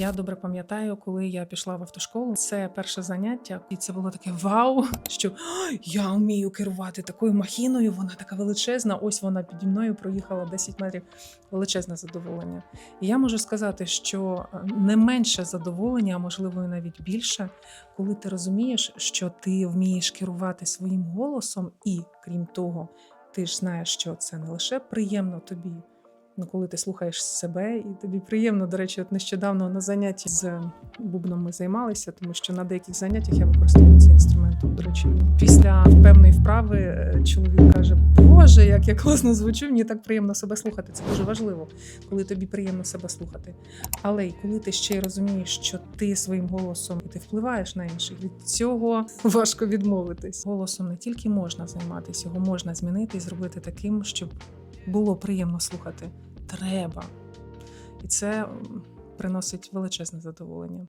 Я добре пам'ятаю, коли я пішла в автошколу. Це перше заняття, і це було таке вау, що я вмію керувати такою махіною. Вона така величезна. Ось вона піді мною проїхала 10 метрів. Величезне задоволення. І я можу сказати, що е, не менше задоволення, а можливо і навіть більше, коли ти розумієш, що ти вмієш керувати своїм голосом, і крім того, ти ж знаєш, що це не лише приємно тобі. Ну, коли ти слухаєш себе, і тобі приємно, до речі, от нещодавно на занятті з бубном ми займалися, тому що на деяких заняттях я використовую цей інструмент. До речі, після певної вправи е, чоловік каже: Боже, як я класно звучу, мені так приємно себе слухати. Це дуже важливо, коли тобі приємно себе слухати. Але й коли ти ще й розумієш, що ти своїм голосом ти впливаєш на інших, від цього важко відмовитись. Голосом не тільки можна займатися, його можна змінити і зробити таким, щоб було приємно слухати. Треба. І це приносить величезне задоволення.